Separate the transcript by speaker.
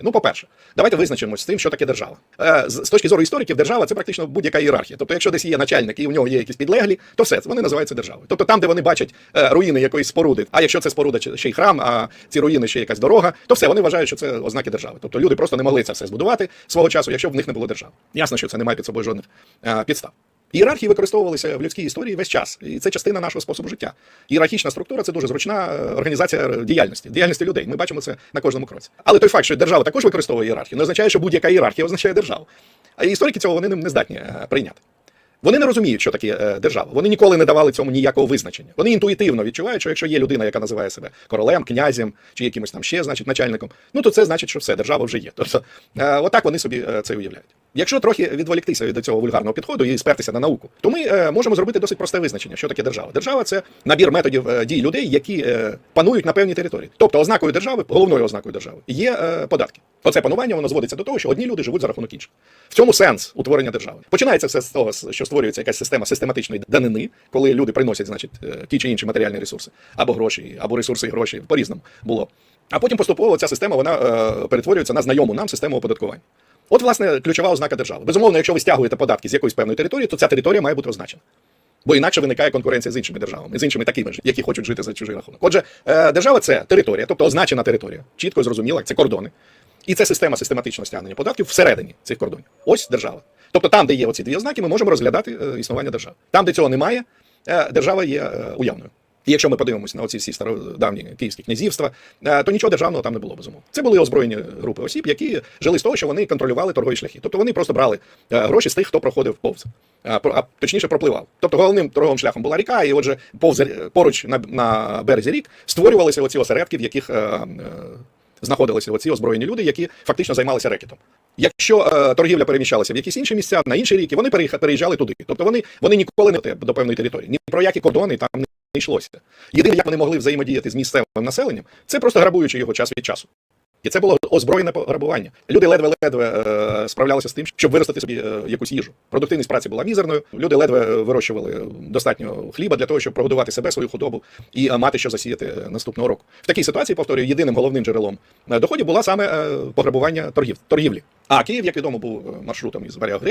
Speaker 1: Ну, по-перше, давайте визначимося з тим, що таке держава. Е, з, з точки зору істориків, держава це практично будь-яка ієрархія. Тобто, якщо десь є начальник і у нього є якісь підлеглі, то все вони називаються державою. Тобто там, де вони бачать е, руїни якоїсь споруди, а якщо це споруда ще й храм, а ці руїни ще якась дорога, то все вони вважають, що це ознаки держави. Тобто люди просто не могли це все збудувати свого часу, якщо б в них не було держави. Ясно, що це не має під собою жодних е, підстав. Ієрархії використовувалися в людській історії весь час, і це частина нашого способу життя. Ієрархічна структура це дуже зручна е, організація е, діяльності, діяльності людей. Ми бачимо це на кожному кроці. Але той факт, що держава також використовує ієрархію, не означає, що будь-яка ієрархія означає державу. А історики цього вони не- здатні е, прийняти. Вони не розуміють, що таке е, держава. Вони ніколи не давали цьому ніякого визначення. Вони інтуїтивно відчувають, що якщо є людина, яка називає себе королем, князем чи якимось там ще, значить, начальником, ну то це значить, що все, держава вже є. Тобто, е, отак вони собі е, це уявляють. Якщо трохи відволіктися від цього вульгарного підходу і спертися на науку, то ми можемо зробити досить просте визначення, що таке держава. Держава це набір методів дій людей, які панують на певній території. Тобто, ознакою держави, головною ознакою держави, є податки. Оце панування воно зводиться до того, що одні люди живуть за рахунок інших. В цьому сенс утворення держави. Починається все з того, що створюється якась система систематичної данини, коли люди приносять, значить, е, ті чи інші матеріальні ресурси, або гроші, або ресурси і гроші по різному було. А потім поступово ця система вона е, перетворюється на знайому нам систему оподаткування. От, власне, ключова ознака держави. Безумовно, якщо ви стягуєте податки з якоїсь певної території, то ця територія має бути означена. Бо інакше виникає конкуренція з іншими державами, з іншими такими ж, які хочуть жити за чужий рахунок. Отже, е, держава це територія, тобто означена територія, чітко зрозуміла, це кордони. І це система систематичного стягнення податків всередині цих кордонів. Ось держава. Тобто там, де є оці дві ознаки, ми можемо розглядати е, існування держави. Там, де цього немає, е, держава є е, уявною. І якщо ми подивимося на оці всі стародавні київські князівства, то нічого державного там не було безумовно. Це були озброєні групи осіб, які жили з того, що вони контролювали торгові шляхи. Тобто вони просто брали гроші з тих, хто проходив повз, а точніше пропливав. Тобто головним торговим шляхом була ріка, і отже, повз поруч на, на березі рік створювалися оці осередки, в яких знаходилися оці озброєні люди, які фактично займалися рекетом. Якщо е, торгівля переміщалася в якісь інші місця, на інші ріки, вони переїжджали туди. Тобто вони, вони ніколи не до певної території. Ні про які кордони там не йшлося. Єдине, як вони могли взаємодіяти з місцевим населенням, це просто грабуючи його час від часу. І це було озброєне пограбування. Люди ледве-ледве е, справлялися з тим, щоб виростити собі е, якусь їжу. Продуктивність праці була мізерною. Люди ледве вирощували достатньо хліба для того, щоб прогодувати себе, свою худобу і е, мати що засіяти наступного року. В такій ситуації, повторюю, єдиним головним джерелом доходів була саме пограбування торгів, торгівлі. А Київ, як відомо, був маршрутом із варяг греків,